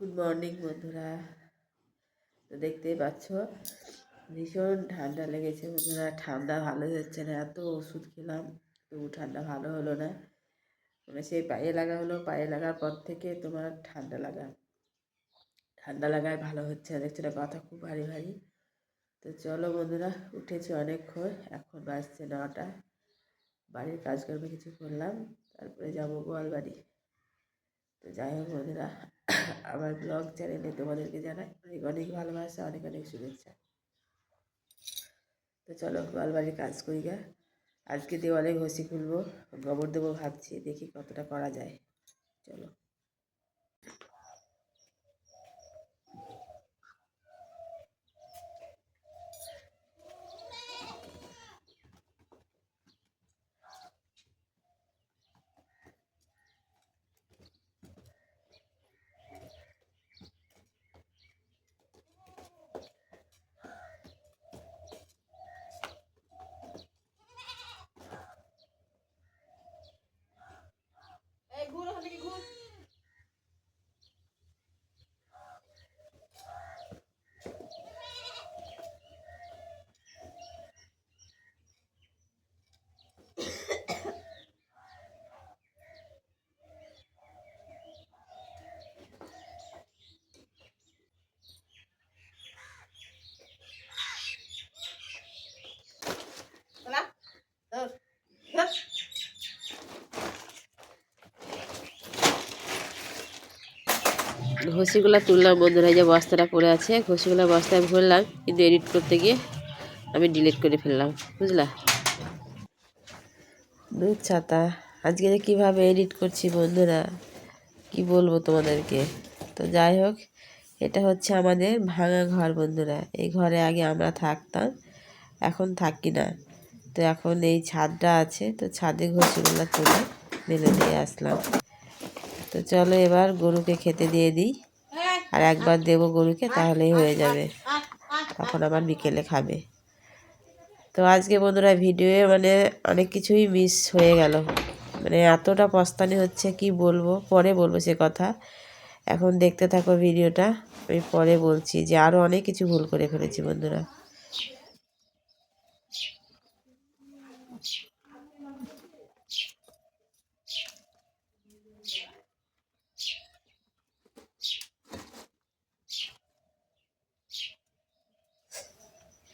Good morning বন্ধুরা। তো দেখতেই পাচ্ছ, ভীষণ ঠান্ডা লেগেছে বন্ধুরা। ঠান্ডা ভালো যাচ্ছে না, এত ওষুধ খেলাম, তবু ঠান্ডা ভালো হলো না। মানে সেই পায়ে লাগা হলো, পায়ে লাগার পর থেকে তোমার ঠান্ডা লাগা। ঠান্ডা লাগায় ভালো হচ্ছে না, দেখছি না কথা খুব ভারী ভারী। তো চলো বন্ধুরা, উঠেছি অনেকক্ষণ, এখন বাজছে নটা। বাড়ির কাজকর্মে কিছু করলাম, তারপরে যাব গোয়াল বাড়ি তো যাই হোক বন্ধুরা, আমার ব্লগ চ্যানেলে তোমাদেরকে জানাই অনেক অনেক ভালোবাসা, অনেক অনেক শুভেচ্ছা। তো চলো গোয়ালবাড়ির কাজ করি গা। আজকে দেওয়ালে ঘষি খুলবো, গোবর দেবো ভাবছি, দেখি কতটা করা যায়। চলো এই ঘুর ওখান থেকে ঘুর চলা ধর ধর ঘষিগুলো তুললাম, বন্ধুরা যে বস্তাটা পড়ে আছে, ঘষিগুলো বস্তায় ভরলাম, কিন্তু এডিট করতে গিয়ে আমি ডিলিট করে ফেললাম, বুঝলা? দুধ ছাতা, আজকে যে কীভাবে এডিট করছি বন্ধুরা, কি বলব তোমাদেরকে? তো যাই হোক, এটা হচ্ছে আমাদের ভাঙা ঘর বন্ধুরা, এই ঘরে আগে আমরা থাকতাম, এখন থাকি না। তো এখন এই ছাদটা আছে, তো ছাদে ঘষিগুলো তুলে মেলে দিয়ে আসলাম। তো চলো এবার গরুকে খেতে দিয়ে দিই। আর একবার দেবো গরুকে, তাহলেই হয়ে যাবে। তখন আবার বিকেলে খাবে। তো আজকে বন্ধুরা ভিডিওয়ে মানে অনেক কিছুই মিস হয়ে গেল। মানে এতটা পস্তানি হচ্ছে, কি বলব? পরে বলব সে কথা। এখন দেখতে থাকো ভিডিওটা। আমি পরে বলছি যে আরও অনেক কিছু ভুল করে ফেলেছি বন্ধুরা।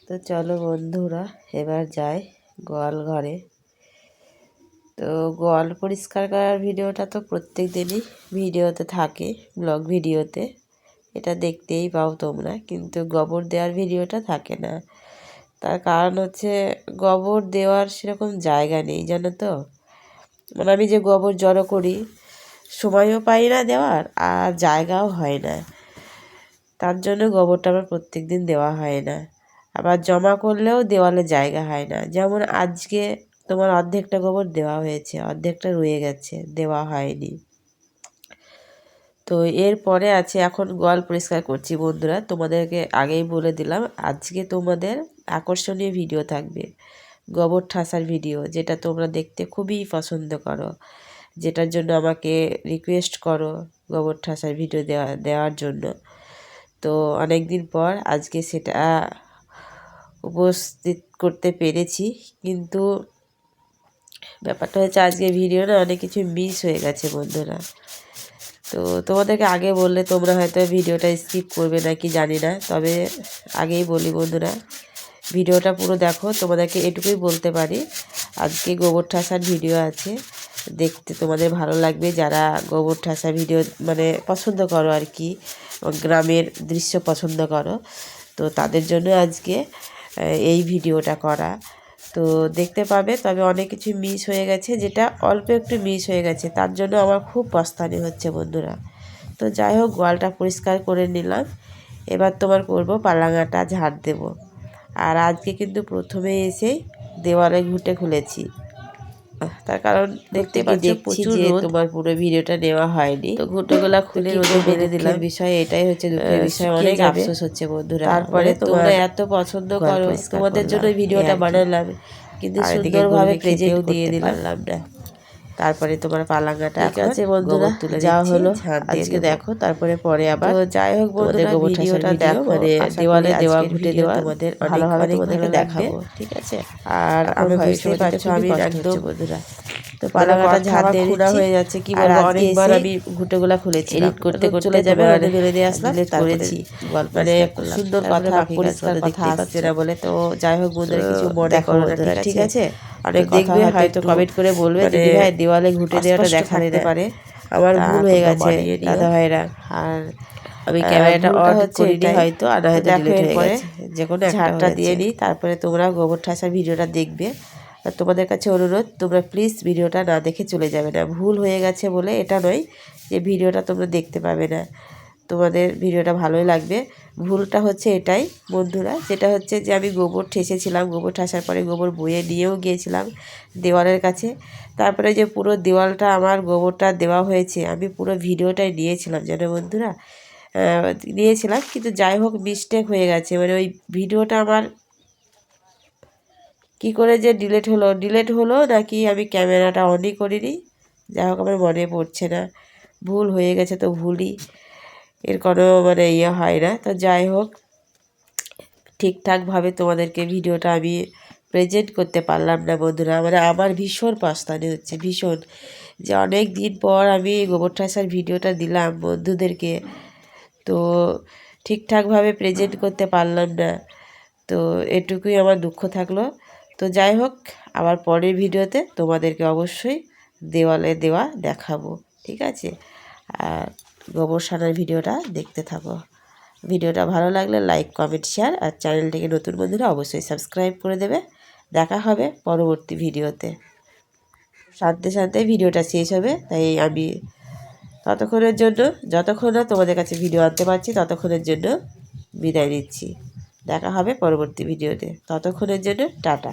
তো চলো বন্ধুরা, এবার যাই গোয়াল ঘরে। তো গোয়াল পরিষ্কার করার ভিডিওটা তো প্রত্যেক দিনই ভিডিওতে থাকে, ব্লগ ভিডিওতে। এটা দেখতেই পাও তোমরা, কিন্তু গোবর দেওয়ার ভিডিওটা থাকে না। তার কারণ হচ্ছে গোবর দেওয়ার সেরকম জায়গা নেই, জানো তো? মানে আমি যে গোবর জড়ো করি, সময়ও পাই না দেওয়ার আর জায়গাও হয় না। তার জন্য গোবরটা আমার প্রত্যেক দিন দেওয়া হয় না। আবার জমা করলেও দেওয়ালে জায়গা হয় না। যেমন আজকে তোমার অর্ধেকটা গোবর দেওয়া হয়েছে, অর্ধেকটা রয়ে গেছে, দেওয়া হয়নি। তো এরপরে আছে, এখন গোয়াল পরিষ্কার করছি বন্ধুরা। তোমাদেরকে আগেই বলে দিলাম, আজকে তোমাদের আকর্ষণীয় ভিডিও থাকবে। গোবর ঠাসার ভিডিও, যেটা তোমরা দেখতে খুবই পছন্দ করো। যেটার জন্য আমাকে রিকোয়েস্ট করো গোবর ঠাসার ভিডিও দেওয়া, দেওয়ার জন্য। তো অনেক দিন পর আজকে সেটা উপস্থিত করতে পেরেছি, কিন্তু ব্যাপারটা হচ্ছে আজকে ভিডিও না অনেক কিছু মিস হয়ে গেছে বন্ধুরা। তো তোমাদেরকে আগে বললে তোমরা হয়তো ভিডিওটা স্কিপ করবে না কি জানি না, তবে আগেই বলি বন্ধুরা ভিডিওটা পুরো দেখো, তোমাদেরকে এটুকুই বলতে পারি, আজকে গোবর ঠাসার ভিডিও আছে, দেখতে তোমাদের ভালো লাগবে, যারা গোবর ঠাসা ভিডিও মানে পছন্দ করো আর কি, গ্রামের দৃশ্য পছন্দ করো, তো তাদের জন্য আজকে এই ভিডিওটা করা। তো দেখতে পাবে, তবে অনেক কিছু মিস হয়ে গেছে, যেটা অল্প একটু মিস হয়ে গেছে। তার জন্য আমার খুব পস্তানি হচ্ছে বন্ধুরা। তো যাই হোক, গোয়ালটা পরিষ্কার করে নিলাম। এবার তোমার করব পালাঙাটা ঝাড় দেব। আর আজকে কিন্তু প্রথমে এসেই দেওয়ালে ঘুটে খুলেছি। তার কারণ দেখতে পাচ্ছি প্রচুর যে তোমার পুরো ভিডিওটা নেওয়া হয়নি। তো ঘুটোগুলা খুলে রোদে বেঁধে দিলাম। বিষয় এটাই হচ্ছে দুঃখের বিষয়। অনেক আফসোস হচ্ছে বন্ধুরা। তারপরে তোমরা এত পছন্দ করো তোমাদের জন্য ভিডিওটা বানালাম। কিন্তু সুন্দরভাবে প্রেজেন্ট দিয়ে দিলাম না। তারপরে তোমার পালাঙ্গাটা ঠিক আছে বন্ধুরা, তুলে যাওয়া হলো। আজকে দেখো তারপরে পরে আবার যাই হোক বন্ধুরা ভিডিওটা দেখো মানে দেওয়ালে দেওয়া ঘুরে ঘুটে দেওয়া তোমাদের ভালোভাবে তোমাদেরকে দেখাবো ঠিক আছে? আর আমি বুঝতে পারছ আমি একদম বন্ধুরা। তো পালাঙ্গাটা ঝাড় দিয়ে হয়ে যাচ্ছে কি বলব? অনেকবার আমি ঘুটেগুলা খুলেছি edit করতে করতে যাবে মানে দিয়ে আসলাম করেছি। মানে। সুন্দর কথা পরিষ্কার না বলে তো যাই হোক বন্ধুরা কিছু মনে করো ঠিক আছে? অনেক দেখবে হয়তো কমেন্ট করে বলবে মানে দিদি ভাই দেওয়ালে ঘুটে দেওয়াটা দেখা থাকতে পারে। তা ভুল হয়ে গেছে দাদা ভাইরা। আর আমি ক্যামেরাটা অন হচ্ছে করিনি হয়তো আর হয়তো দেখো ডিলিট হয়ে গেছে। যে কোনো ঝাড়টা দিয়ে। নিই তারপরে তোমরা গোবর ঠাসার ভিডিওটা দেখবে। আর তোমাদের কাছে অনুরোধ, তোমরা প্লিজ ভিডিওটা না দেখে চলে যাবে না। ভুল হয়ে গেছে বলে এটা নয় যে ভিডিওটা তোমরা দেখতে পাবে না। তোমাদের ভিডিওটা ভালোই লাগবে। ভুলটা হচ্ছে এটাই বন্ধুরা, যেটা হচ্ছে যে আমি গোবর ঠেসেছিলাম, গোবর ঠাসার পরে গোবর বয়ে নিয়েও গিয়েছিলাম দেওয়ালের কাছে। তারপরে যে পুরো দেওয়ালটা আমার, গোবরটা দেওয়া হয়েছে, আমি পুরো ভিডিওটাই নিয়েছিলাম জানো বন্ধুরা। নিয়েছিলাম, কিন্তু যাই হোক মিস্টেক হয়ে গেছে। মানে ওই ভিডিওটা আমার কি করে যে ডিলেট হলো? ডিলেট হলো নাকি আমি ক্যামেরাটা অনই করিনি? যাই হোক, আমার মনে পড়ছে না। ভুল হয়ে গেছে তো ভুলই। এর কোনো মানে ইয়ে হয় না। তো যাই হোক ঠিকঠাকভাবে তোমাদেরকে ভিডিওটা আমি প্রেজেন্ট করতে পারলাম না বন্ধুরা। মানে আমার ভীষণ পাস্তানি হচ্ছে, ভীষণ। যে অনেক দিন পর আমি গোবর ঠাসার ভিডিওটা দিলাম বন্ধুদেরকে। তো ঠিকঠাকভাবে প্রেজেন্ট করতে পারলাম না। তো এটুকুই আমার দুঃখ থাকল। তো যাই হোক, আবার পরের ভিডিওতে তোমাদেরকে অবশ্যই দেওয়ালে দেওয়া দেখাবো, ঠিক আছে? আর গোবর সানার ভিডিওটা দেখতে থাকো। ভিডিওটা ভালো লাগলে লাইক, কমেন্ট, শেয়ার আর চ্যানেলটিকে নতুন বন্ধুরা অবশ্যই সাবস্ক্রাইব করে দেবে। দেখা হবে পরবর্তী ভিডিওতে। শান্তি শান্তি ভিডিওটা শেষ হবে, তাই আমি ততক্ষণের জন্য, যতক্ষণ না তোমাদের কাছে ভিডিও আনতে পারছি, ততক্ষণের জন্য বিদায় নিচ্ছি। দেখা হবে পরবর্তী ভিডিওতে। ততক্ষণের জন্য টাটা।